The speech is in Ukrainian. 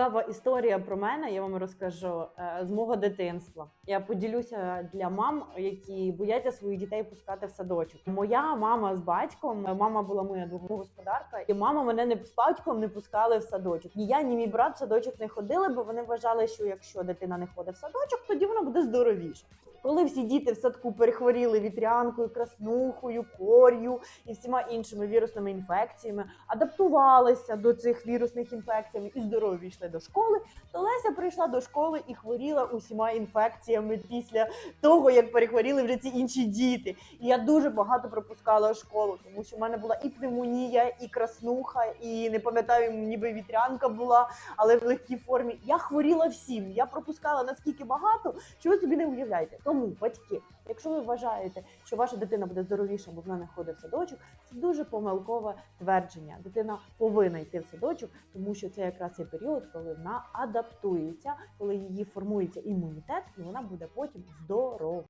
Цікава історія про мене. Я вам розкажу е, з мого дитинства. Я поділюся для мам, які бояться своїх дітей пускати в садочок. Моя мама з батьком, е, мама була моя домогосподарка, і мама мене не з батьком не пускали в садочок. Ні я, ні мій брат в садочок не ходили, бо вони вважали, що якщо дитина не ходить в садочок, тоді вона буде здоровіша. Коли всі діти в садку перехворіли вітрянкою, краснухою, кор'ю і всіма іншими вірусними інфекціями, адаптувалися до цих вірусних інфекцій і здорові йшли до школи, то Леся прийшла до школи і хворіла усіма інфекціями після того, як перехворіли вже ці інші діти. І я дуже багато пропускала школу, тому що в мене була і пневмонія, і краснуха, і не пам'ятаю, ніби вітрянка була, але в легкій формі. Я хворіла всім. Я пропускала наскільки багато, що ви собі не уявляєте. Тому, батьки, якщо ви вважаєте, що ваша дитина буде здоровіша, бо вона не ходить в садочок, це дуже помилкове твердження. Дитина повинна йти в садочок, тому що це якраз цей період, коли вона адаптується, коли її формується імунітет, і вона буде потім здорова.